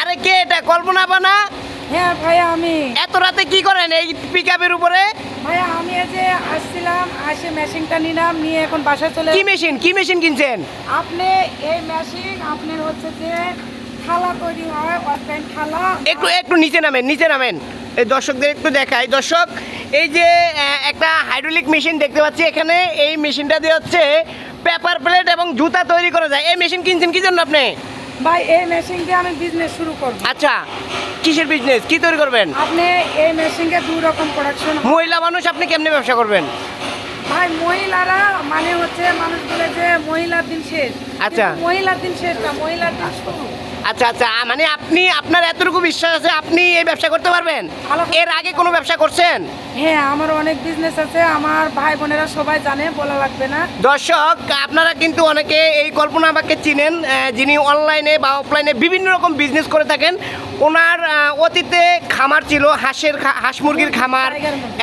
আরে কে এটা? কল্পনা বানা। হ্যাঁ ভাইয়া আমি। এত রাতে কি করেন এই পিক উপরে? ভাইয়া আমি যে আসছিলাম আসে মেশিনটা নিলাম নিয়ে এখন বাসায় চলে কি মেশিন কি মেশিন কিনছেন? আপনি এই মেশিন আপনার হচ্ছে যে থালা তৈরি হয় অনলাইন থালা। একটু একটু নিচে নামেন নিচে নামেন। এই দর্শকদের একটু দেখাই। দর্শক এই যে একটা হাইড্রোলিক মেশিন দেখতে পাচ্ছি এখানে। এই মেশিনটা দিয়ে হচ্ছে পেপার প্লেট এবং জুতা তৈরি করা যায়। এই মেশিন কিনছেন কি জন্য আপনি? ভাই এই মেশিন দিয়ে আমি বিজনেস শুরু করব। আচ্ছা কিসের বিজনেস কি তৈরি করবেন? আপনি এই মেশিন মেশিনকে দুই রকম প্রোডাকশন মহিলা মানুষ আপনি কেমনে ব্যবসা করবেন? ভাই মহিলারা মানে হচ্ছে মানুষ বলে যে মহিলার দিন শেষ। আচ্ছা। মহিলার দিন শেষ না মহিলার দিন শুরু। আচ্ছা আচ্ছা মানে আপনি আপনার এতটুকু বিশ্বাস আছে আপনি এই ব্যবসা করতে পারবেন? এর আগে কোনো ব্যবসা করছেন? হ্যাঁ আমার অনেক বিজনেস আছে আমার ভাই বোনেরা সবাই জানে বলা লাগবে না। দর্শক আপনারা কিন্তু অনেকে এই কল্পনা বাকে চিনেন যিনি অনলাইনে বা অফলাইনে বিভিন্ন রকম বিজনেস করে থাকেন। ওনার অতীতে খামার ছিল হাঁসের হাঁস মুরগির খামার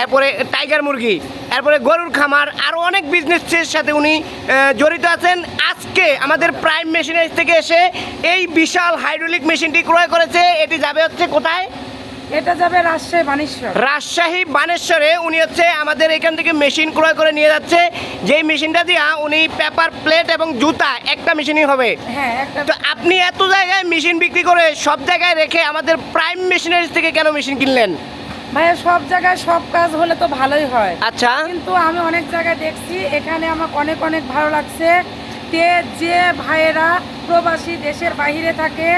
এরপরে টাইগার মুরগি। এরপরে গরুর খামার আরও অনেক বিজনেসের সাথে উনি জড়িত আছেন। আজকে আমাদের প্রাইম মেশিনারিজ থেকে এসে এই বিশাল হাইড্রোলিক মেশিনটি ক্রয় করেছে। এটি যাবে হচ্ছে কোথায়? এটা যাবে রাজশাহী বানেশ্বর। রাজশাহী বানেশ্বরে। উনি হচ্ছে আমাদের এখান থেকে মেশিন ক্রয় করে নিয়ে যাচ্ছে। যেই মেশিনটা দিয়া উনি পেপার প্লেট এবং জুতা একটা মেশিনই হবে। হ্যাঁ তো আপনি এত জায়গায় মেশিন বিক্রি করে সব জায়গায় রেখে আমাদের প্রাইম মেশিনারিজ থেকে কেন মেশিন কিনলেন? ভাইয়া সব জায়গায় সব কাজ হলে তো ভালোই হয়। আচ্ছা। কিন্তু আমি অনেক জায়গায় দেখছি এখানে আমার অনেক অনেক ভালো লাগছে। তে যে ভাইয়েরা প্রবাসী দেশের বাইরে থাকে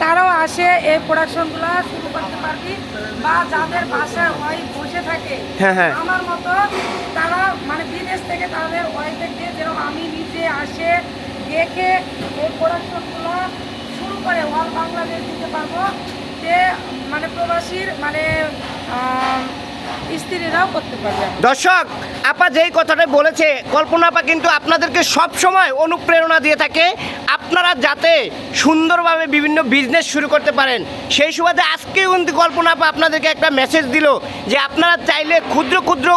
তারাও আসে এই প্রোডাকশনগুলো শুরু করতে পারবি বা যাদের বাসায় ওয়াইফ বসে থাকে হ্যাঁ, হ্যাঁ। আমার মতো তারা মানে বিদেশ থেকে তাদের ওয়াইফের দিয়ে যেরকম আমি নিজে আসে দেখে এই প্রোডাকশনগুলো শুরু করে অল বাংলাদেশ দিতে পারব যে মানে প্রবাসীর মানে দর্শক, আপা যেই কথাটা বলেছে, কল্পনা আপা কিন্তু আপনাদেরকে সব সময় অনুপ্রেরণা দিয়ে থাকে। আপনারা যাতে সুন্দরভাবে বিভিন্ন বিজনেস শুরু করতে পারেন। সেই সুবাদে আজকে কিন্তু কল্পনা আপা আপনাদেরকে একটা মেসেজ দিল যে আপনারা চাইলে ক্ষুদ্র ক্ষুদ্র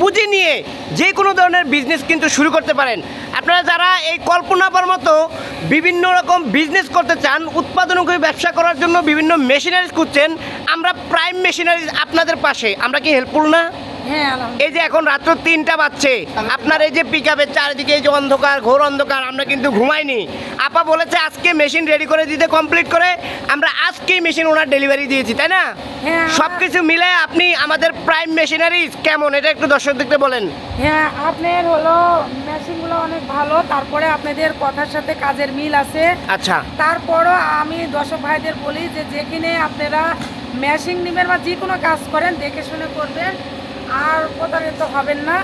পুঁজি নিয়ে যে কোনো ধরনের বিজনেস কিন্তু শুরু করতে পারেন। আপনারা যারা এই কল্পনা আপার মতো বিভিন্ন রকম বিজনেস করতে চান উৎপাদনমুখী ব্যবসা করার জন্য বিভিন্ন মেশিনারিজ খুঁজছেন আমরা প্রাইম মেশিনারিজ আপনাদের পাশে আমরা কি হেল্পফুল না? হ্যাঁ এই যে এখন রাত্র তিনটা বাজছে আপনার এই যে পিক আপের চারিদিকে এই যে অন্ধকার ঘোর অন্ধকার আমরা কিন্তু ঘুমাইনি। আপা বলেছে আজকে মেশিন রেডি করে দিতে কমপ্লিট করে আমরা আজকেই মেশিন ওনার ডেলিভারি দিয়েছি তাই না? হ্যাঁ, সব কিছু মিলে আপনি আমাদের প্রাইম মেশিনারিজ কেমন? এটা একটু দর্শক দর্শকদেরকে বলেন। হ্যাঁ আপনার হলো মেশিনগুলো অনেক ভালো তারপরে আপনাদের কথার সাথে কাজের মিল আছে। আচ্ছা। তারপরও আমি দর্শক ভাইদের বলি যে যেখানে আপনারা মেশিন নেবেন বা যে কোনো কাজ করেন দেখে শুনে করবেন আর প্রতারিত হবেন না।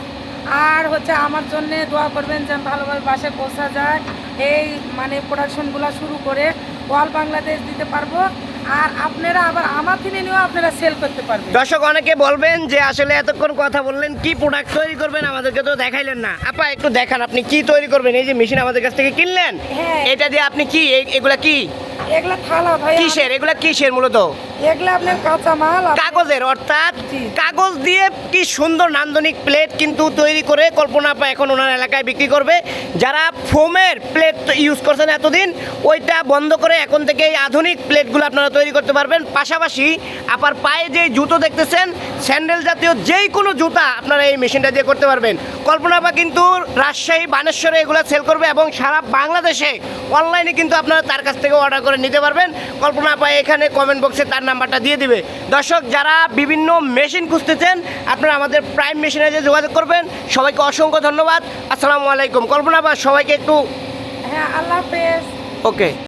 আর হচ্ছে আমার জন্য দোয়া করবেন যেন ভালোভাবে বাসে পৌঁছা যায়। এই মানে প্রোডাকশনগুলো শুরু করে অল বাংলাদেশ দিতে পারব। আর আপনারা আবার আমার থেকে নিয়েও আপনারা সেল করতে পারবেন। দর্শক অনেকে বলবেন যে আসলে এতক্ষণ কথা বললেন কি প্রোডাক্ট তৈরি করবেন আমাদেরকে তো দেখাইলেন না। আপা একটু দেখান আপনি কি তৈরি করবেন? এই যে মেশিন আমাদের কাছ থেকে কিনলেন? হ্যাঁ। এটা দিয়ে আপনি কি এগুলা কি? এগুলা থালা ভাই কিসের? এগুলা কিসের মূলত? এগুলা আপনার কাঁচা মাল কাগজের অর্থাৎ কাগজ দিয়ে কি সুন্দর নান্দনিক প্লেট কিন্তু তৈরি করে কল্পনা আপা এখন ওনার এলাকায় বিক্রি করবে। যারা ফোমের প্লেট ইউজ করছেন এতদিন ওইটা বন্ধ করে এখন থেকে এই আধুনিক প্লেটগুলো আপনারা তৈরি করতে পারবেন। পাশাপাশি আপার পায়ে যে জুতো দেখতেছেন স্যান্ডেল জাতীয় যেই কোনো জুতা আপনারা এই মেশিনটা দিয়ে করতে পারবেন। কল্পনা পা কিন্তু রাজশাহী বানেশ্বরে এগুলো সেল করবে এবং সারা বাংলাদেশে অনলাইনে কিন্তু আপনারা তার কাছ থেকে অর্ডার করে নিতে পারবেন। কল্পনা আপা এখানে কমেন্ট বক্সে তার নাম্বারটা দিয়ে দিবে। দর্শক যারা বিভিন্ন মেশিন খুঁজতেছেন আপনারা আমাদের প্রাইম মেশিনে যে যোগাযোগ করবেন সবাইকে অসংখ্য ধন্যবাদ। আসসালামু আলাইকুম। কল্পনা বা সবাইকে একটু হ্যাঁ আল্লাহ হাফেজ। ওকে